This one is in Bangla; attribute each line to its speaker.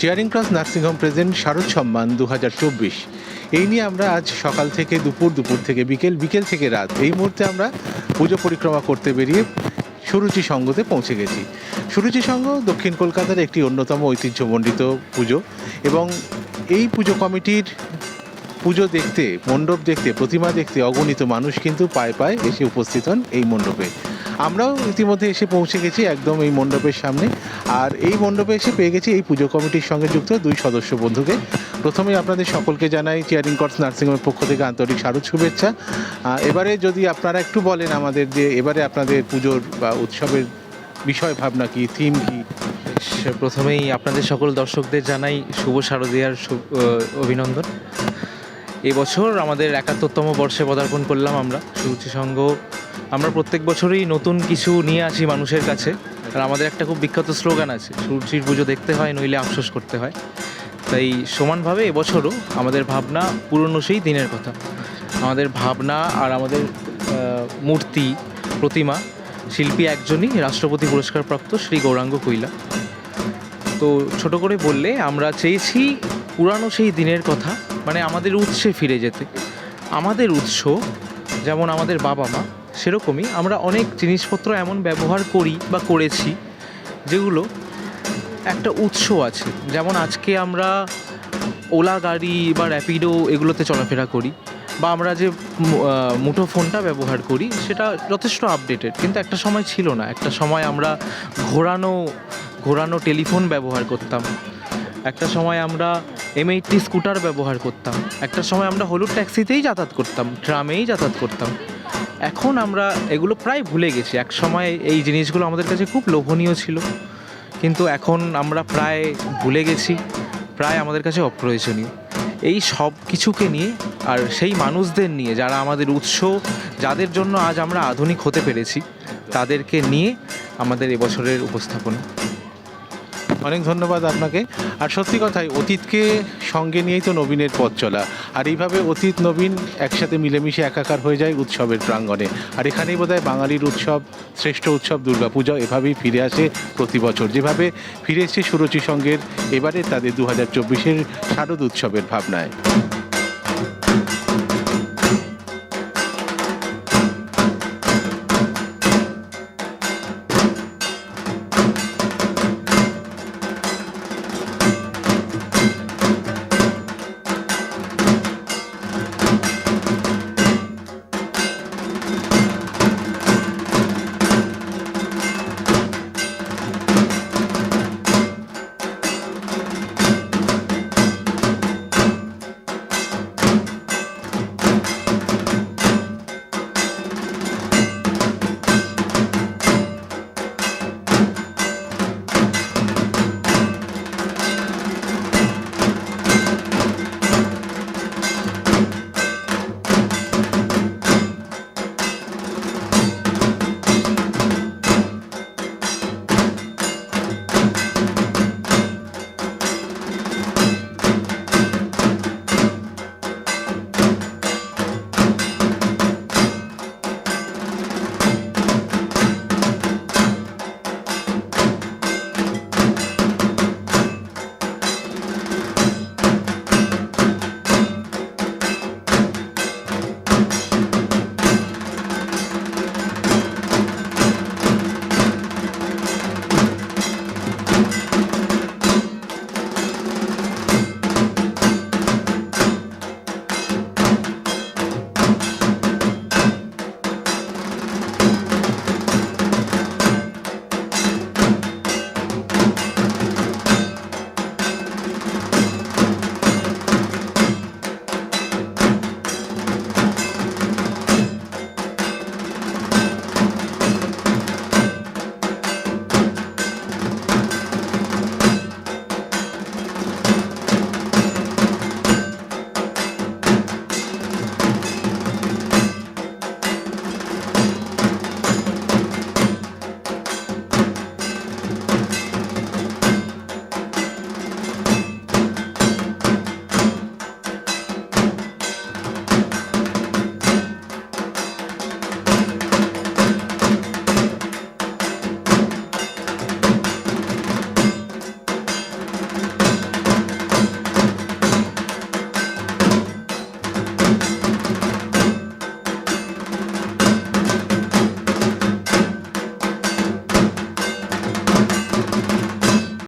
Speaker 1: Charing Cross nursing home present Sharad Samman দু হাজার চব্বিশ। এই নিয়ে আমরা আজ সকাল থেকে দুপুর দুপুর থেকে বিকেল বিকেল থেকে রাত। এই মুহূর্তে আমরা পুজো পরিক্রমা করতে বেরিয়ে সুরুচি সঙ্গতে পৌঁছে গেছি। সুরুচি সঙ্গ দক্ষিণ কলকাতার একটি অন্যতম ঐতিহ্যমণ্ডিত পুজো এবং এই পুজো কমিটির পুজো দেখতে, মণ্ডপ দেখতে, প্রতিমা দেখতে অগণিত মানুষ কিন্তু পায়ে পায়ে এসে উপস্থিত হন এই মণ্ডপে। আমরাও ইতিমধ্যে এসে পৌঁছে গেছি একদম এই মণ্ডপের সামনে। আর এই মণ্ডপে এসে পেয়ে গেছি এই পুজো কমিটির সঙ্গে যুক্ত দুই সদস্য বন্ধুকে। প্রথমে আপনাদের সকলকে জানাই চেয়ারিং কর্স নার্সিংহোমের পক্ষ থেকে আন্তরিক শারদ শুভেচ্ছা। এবারে যদি আপনারা একটু বলেন আমাদের যে এবারে আপনাদের পুজোর বা উৎসবের বিষয়, ভাবনা কি থিম কি?
Speaker 2: প্রথমেই আপনাদের সকল দর্শকদের জানাই শুভ শারদীয়ার অভিনন্দন। এবছর আমাদের একাত্তরতম বর্ষে পদার্পণ করলাম আমরা। সুরুচি সংঘ আমরা প্রত্যেক বছরই নতুন কিছু নিয়ে আসি মানুষের কাছে। আর আমাদের একটা খুব বিখ্যাত স্লোগান আছে সুরুচির পুজো দেখতে হয়, নইলে আফসোস করতে হয়। তাই সমানভাবে এবছরও আমাদের ভাবনা পুরনো সেই দিনের কথা। আমাদের ভাবনা আর আমাদের মূর্তি, প্রতিমা, শিল্পী একজনই রাষ্ট্রপতি পুরস্কারপ্রাপ্ত শ্রী গৌরাঙ্গ কৈলা। তো ছোট করে বললে, আমরা চেয়েছি পুরানো সেই দিনের কথা মানে আমাদের উৎসে ফিরে যেতে। আমাদের উৎস যেমন আমাদের বাবা মা সেরকমই আমরা অনেক জিনিসপত্র এমন ব্যবহার করি বা করেছি যেগুলো একটা উৎস আছে। যেমন আজকে আমরা ওলা গাড়ি বা র্যাপিডো এগুলোতে চলাফেরা করি বা আমরা যে মুঠো ফোনটা ব্যবহার করি সেটা যথেষ্ট আপডেটেড কিন্তু একটা সময় ছিল না। একটা সময় আমরা ঘোরানো ঘোরানো টেলিফোন ব্যবহার করতাম। একটা সময় আমরা এম এইটটি স্কুটার ব্যবহার করতাম। একটা সময় আমরা হলুদ ট্যাক্সিতেই যাতায়াত করতাম ট্রামেই যাতায়াত করতাম। এখন আমরা এগুলো প্রায় ভুলে গেছি। এক সময় এই জিনিসগুলো আমাদের কাছে খুব লোভনীয় ছিল। কিন্তু এখন আমরা প্রায় ভুলে গেছি, প্রায় আমাদের কাছে অপ্রয়োজনীয়। এই সব কিছুকে নিয়ে আর সেই মানুষদের নিয়ে, যারা আমাদের উৎস, যাদের জন্য আজ আমরা আধুনিক হতে পেরেছি, তাদেরকে নিয়ে আমাদের এবছরের উপস্থাপনা।
Speaker 1: অনেক ধন্যবাদ আপনাকে। আর সত্যি কথাই অতীতকে সঙ্গে নিয়েই তো নবীনের পথ চলা। আর এইভাবে অতীত, নবীন একসাথে মিলেমিশে একাকার হয়ে যায় উৎসবের প্রাঙ্গণে। আর এখানেই বোধহয় বাঙালির উৎসব, শ্রেষ্ঠ উৎসব, দুর্গাপূজা, এভাবেই ফিরে আসে প্রতি বছর। যেভাবে ফিরে এসছে সুরচি সঙ্গের এবারে তাদের দু হাজার চব্বিশের শারদ উৎসবের ভাবনায়।